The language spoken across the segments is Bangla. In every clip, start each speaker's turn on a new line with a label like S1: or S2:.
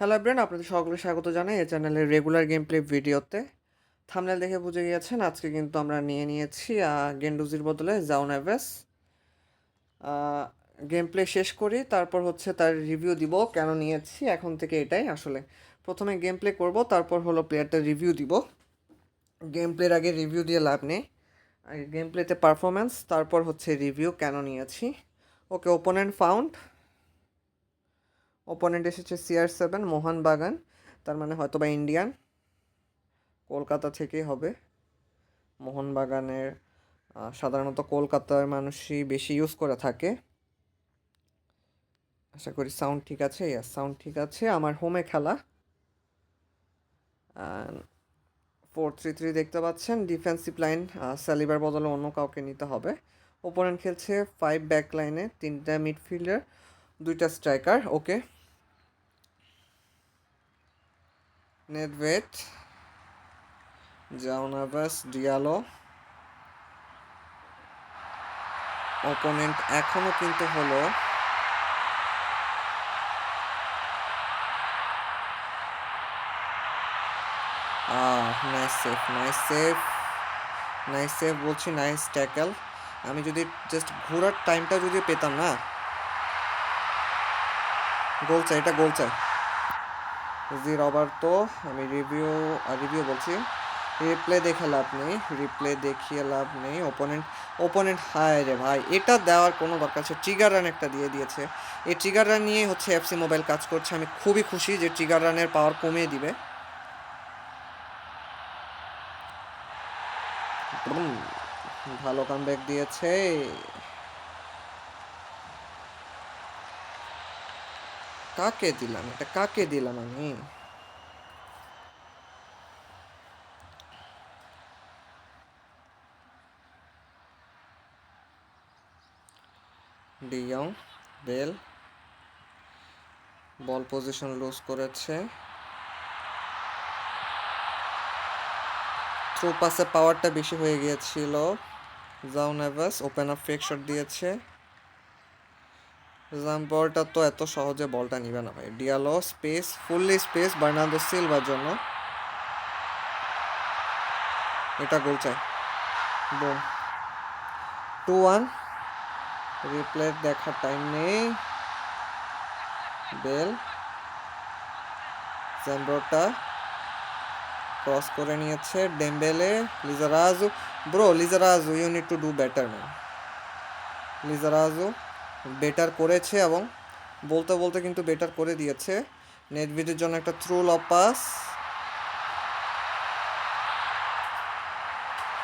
S1: হ্যালো ব্রেন আপনাদের সকলকে স্বাগত জানাই এই চ্যানেলের রেগুলার গেম প্লে ভিডিওতে থামনেল দেখে বুঝে গিয়েছেন, আজকে কিন্তু আমরা নিয়ে নিয়েছি গেন্ডুজির বদলে জাউনাভেস গেম প্লে শেষ করি, তারপর হচ্ছে তার রিভিউ দিব, কেন নিয়েছি, এখন থেকে এটাই আসলে। প্রথমে গেম প্লে করব, তারপর হলো প্লেয়ারটার রিভিউ দিব। গেম প্লের আগে রিভিউ দিয়ে লাভ নেই। গেম প্লেতে পারফরমেন্স তারপর হচ্ছে রিভিউ কেন নিয়েছি। ওকে ওপোনেন্ট ফাউন্ড ওপোনেন্ট এসেছে সিআর সেভেন মোহনবাগান তার মানে হয়তো বা ইন্ডিয়ান কলকাতা থেকেই হবে। মোহনবাগানের সাধারণত কলকাতার মানুষই বেশি ইউজ করে থাকে। আশা করি সাউন্ড ঠিক আছে? ইয়াস সাউন্ড ঠিক আছে। আমার হোমে খেলা। ফোর থ্রি থ্রি দেখতে পাচ্ছেন। ডিফেন্সিভ লাইন স্যালিবার বদলে অন্য কাউকে নিতে হবে। ওপোনেন্ট খেলছে ফাইভ ব্যাক লাইনে তিনটা মিডফিল্ডার দুইটা স্ট্রাইকার ওকে নেডভেট জাউনাভাস ডিয়ালো, অপোনেন্ট এখনও কিন্তু হলো nice save nice save nice save বলছি নাইস ট্যাকেল আমি যদি জাস্ট ঘোরার টাইমটা যদি পেতাম না গোল চাই, এটা গোল চাই। জি রবার তো আমি রিভিউ রিভিউ বলছি। রিপ্লে দেখে লাভ নেই রিপ্লে দেখিয়ে লাভ নেই। ওপোনেন্ট ওপোনেন্ট হায় রে ভাই, এটা দেওয়ার কোনো দরকার আছে? ট্রিগার রান একটা দিয়ে দিয়েছে। এই ট্রিগার রান নিয়েই হচ্ছে এফসি মোবাইল কাজ করছে। আমি খুবই খুশি যে ট্রিগার রানের পাওয়ার কমিয়ে দিবে। ভালো কামব্যাক দিয়েছে। কাকে দিলাম? এটা কাকে দিলাম আমি? De Jong, Bale, ball position loose করেছে। থ্রু পাসে পাওয়ারটা বেশি হয়ে গিয়েছিল। জাউনেভাস ওপেন আপ ফেক দিয়েছে। জাম্পরটা তো এত সহজে বলটা নিবে না ভাই। Diallo space fully space Bernardo silver জন্য। এটা গোল চাই। বুম টু ওয়ান রিপ্লে দেখার টাইম নেই। বেল জ্যাম্বরটা ক্রস করে নিয়েছে Dembele Lizarazu bro Lizarazu you need to do better man Lizarazu better করেছে এবং বলতে বলতে কিন্তু বেটার করে দিয়েছে। নেটভিডের জন্য একটা থ্রু পাস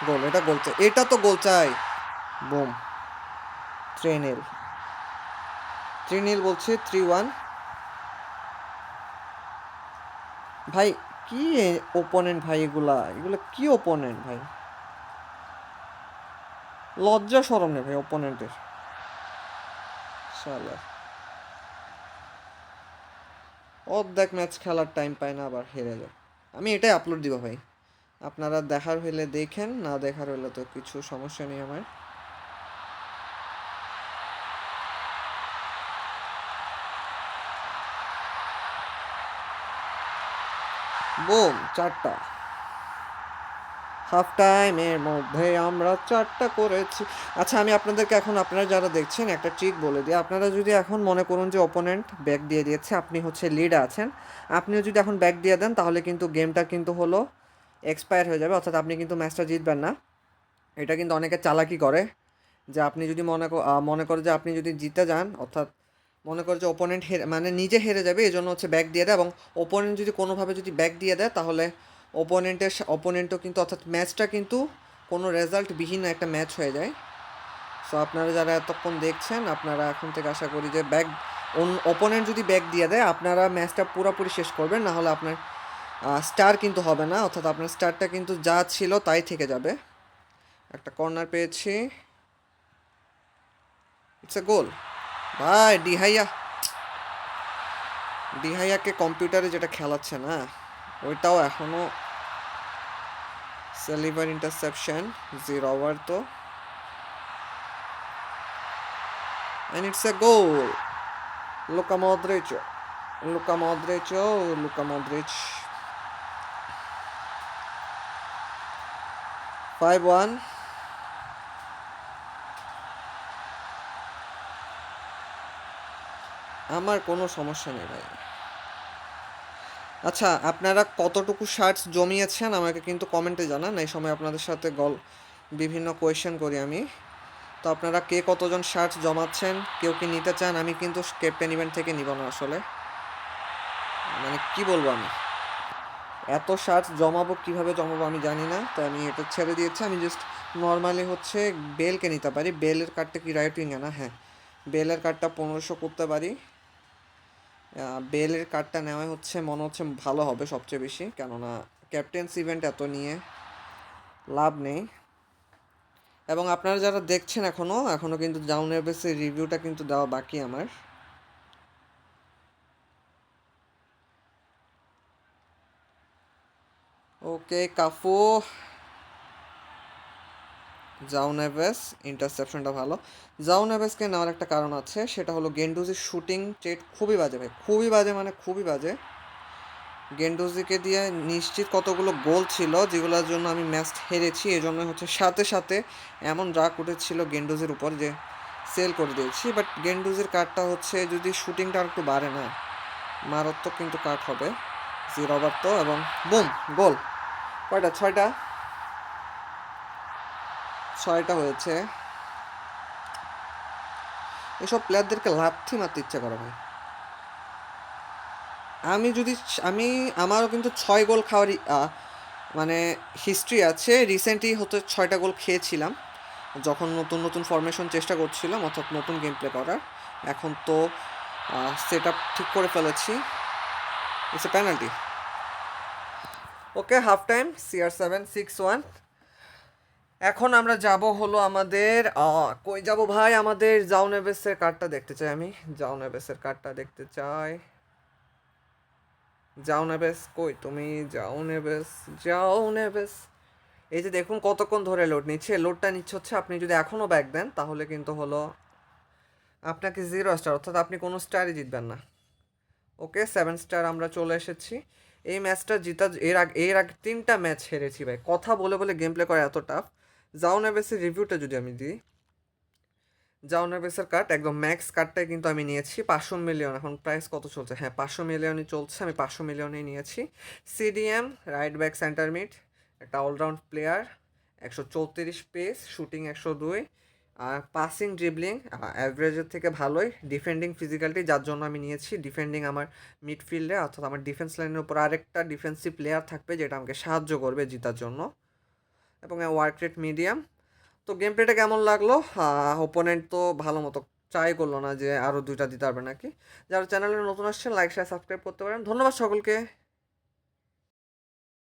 S1: গোল, এটা গোল চাই, এটা তো গোল চাই। বুম ট্রেনেল ট্রেনেল বলছে থ্রি ওয়ান ভাই, কি ওপোনেন্ট ভাই এগুলা? এগুলা কি ওপোনেন্ট ভাই? লজ্জা সরম নেই ভাই ওপোনেন্টের শালা অর্ধেক ম্যাচ খেলার টাইম পায় না, আবার হেরে যায়। আমি এটাই আপলোড দিব ভাই। আপনারা দেখার হইলে দেখেন, না দেখার হইলে তো কিছু সমস্যা নেই আমার। বুম চারটা। হাফ টাইমের মধ্যে আমরা চারটা করেছি। আচ্ছা আমি আপনাদেরকে এখন, আপনারা যারা দেখছেন, একটা ট্রিক বলে দিই। আপনারা যদি এখন মনে করুন যে অপোনেন্ট ব্যাক দিয়ে দিয়েছে, আপনি হচ্ছে লিড আছেন, আপনিও যদি এখন ব্যাক দিয়ে দেন, তাহলে কিন্তু গেমটা কিন্তু হলো এক্সপায়ার হয়ে যাবে। অর্থাৎ আপনি কিন্তু ম্যাচটা জিতবেন না। এটা কিন্তু অনেকে চালাকি করে যে আপনি যদি মনে মনে করে যে আপনি যদি জিতে যান, অর্থাৎ মনে করে যে ওপোনেন্ট হেরে মানে নিজে হেরে যাবে এই জন্য হচ্ছে ব্যাক দিয়ে দেয় এবং ওপোনেন্ট যদি কোনোভাবে যদি ব্যাক দিয়ে দেয়, তাহলে ওপোনেন্টের ওপোনেন্টও কিন্তু, অর্থাৎ ম্যাচটা কিন্তু কোনো রেজাল্ট বিহীন একটা ম্যাচ হয়ে যায়। সো আপনারা যারা এতক্ষণ দেখছেন, আপনারা এখন থেকে আশা করি যে ব্যাক ওপোনেন্ট যদি ব্যাক দিয়ে দেয়, আপনারা ম্যাচটা পুরোপুরি শেষ করবেন, না হলে আপনার স্টার কিন্তু হবে না। অর্থাৎ আপনার স্টারটা কিন্তু যা ছিল তাই থেকে যাবে। একটা কর্নার পেয়েছি। ইটস এ গোল ভাই, ডিহাইয়া। ডিহাইয়াকে কম্পিউটারে যেটা খেলাচ্ছে না। ওইটাও এখনও সেলিভার ইন্টারসেপশন জিরো ওভার তো। And it's a goal Luka Modric Luka Modric O Luka Modric five one আমার কোনো সমস্যা নেই ভাই। আচ্ছা আপনারা কতটুকু শার্টস জমিয়েছেন আমাকে কিন্তু কমেন্টে জানান। এই সময় আপনাদের সাথে গল, বিভিন্ন কোয়েশ্চেন করি আমি। তো আপনারা কে কতজন শার্টস জমাচ্ছেন, কেউ কি নিতে চান, আমি কিন্তু ক্যাপ্টেন ইভেন্ট থেকে নিব না আসলে। মানে কি বলব আমি? এত শার্টস জমাবো, কীভাবে জমাবো আমি জানি না, তো আমি এটা ছেড়ে দিয়েছি। আমি জাস্ট নর্মালি হচ্ছে বেলকে নিতে পারি। বেলের কার্ডটা কি রাইটিং না? হ্যাঁ। বেলের কার্ডটা পনেরোশো করতে পারি। বেলের কার্ডটা নেওয়া হচ্ছে, মনে হচ্ছে ভালো হবে সবচেয়ে বেশি। কেননা ক্যাপ্টেন্স ইভেন্ট এত নিয়ে লাভ নেই। এবং আপনারা যারা দেখছেন এখনও এখনও কিন্তু ডাউন এভারেজের রিভিউটা কিন্তু দেওয়া বাকি আমার। ওকে কাফু জাউ নেভেস ইন্টারসেপশনটা ভালো। জাউ নেভেসকে নেওয়ার একটা কারণ আছে, সেটা হলো গেন্ডুজির শুটিং ট্রেড খুবই বাজে ভাই। খুবই বাজে মানে খুবই বাজে। গেন্ডুজিকে দিয়ে নিশ্চিত কতগুলো গোল ছিল, যেগুলোর জন্য আমি ম্যাচ হেরেছি এই জন্য হচ্ছে সাথে সাথে এমন রাগ উঠেছিল গেন্ডুজির উপর যে সেল করে দিয়েছি। বাট গেন্ডুজির কার্ডটা হচ্ছে, যদি শুটিংটা আর একটু বাড়ে না, মারাত্মক কিন্তু কাট হবে। জিরো ওভার তো এবং বুম গোল। কয়টা? ছয়টা? ছয়টা হয়েছে। এসব প্লেয়ারদেরকে লাথি মারতে ইচ্ছা করে ভাই আমি যদি আমি আমারও কিন্তু ছয় গোল খাওয়ারই আহ, মানে হিস্ট্রি আছে। রিসেন্টলি হতে ছয়টা গোল খেয়েছিলাম। যখন নতুন নতুন ফরমেশন চেষ্টা করছিলাম অর্থাৎ নতুন গেম প্লে করার। এখন তো সেট আপ ঠিক করে ফেলেছি। It's a penalty okay half time CR seven six one এখন আমরা যাব হলো আমাদের কই যাব ভাই? আমাদের জাউনেবেসের কার্ডটা দেখতে চাই আমি। জাউনেবেসের কার্ডটা দেখতে চাই। যাও নেবেস কই তুমি? যাও নেবেস যাও নেবেস এই যে দেখুন কতক্ষণ ধরে লোড নিচ্ছে। লোডটা নিচ্ছে হচ্ছে আপনি যদি এখনও ব্যাক দেন, তাহলে কিন্তু হলো আপনাকে জিরো স্টার অর্থাৎ আপনি কোনো স্টারই জিতবেন না। ওকে সেভেন স্টার আমরা চলে এসেছি। এই ম্যাচটা জিতা এর আগে এর আগে তিনটা ম্যাচ হেরেছি ভাই। কথা বলে বলে গেম প্লে করা এত টাফ যাও নেবেসের রিভিউটা যদি আমি দিই। যাও নেবেসের কার্ড একদম ম্যাক্স কার্ডটাই কিন্তু আমি নিয়েছি, পাঁচশো মিলিয়ন এখন প্রাইস কত চলছে? হ্যাঁ পাঁচশো মিলিয়নই চলছে, আমি পাঁচশো মিলিয়নই নিয়েছি। CDM right back centre mid একটা অলরাউন্ড প্লেয়ার একশো চৌত্রিশ পেস শুটিং একশো দুই। আর পাসিং ড্রিবলিং অ্যাভারেজের থেকে ভালোই। ডিফেন্ডিং ফিজিক্যালিটি যার জন্য আমি নিয়েছি। ডিফেন্ডিং আমার মিডফিল্ডে অর্থাৎ আমার ডিফেন্স লাইনের উপর আরেকটা ডিফেন্সিভ প্লেয়ার থাকবে, যেটা আমাকে সাহায্য করবে জেতার জন্য। এবং ওয়ার্ক রেট মিডিয়াম তো গেম প্লেটা কেমন লাগল? ওপোনেন্ট তো ভালো মতো ট্রাই করল না যে আরও দুইটা দিতে পারবে নাকি। যারা চ্যানেলে নতুন আসছেন লাইক শেয়ার সাবস্ক্রাইব করতে পারেন। ধন্যবাদ সকলকে।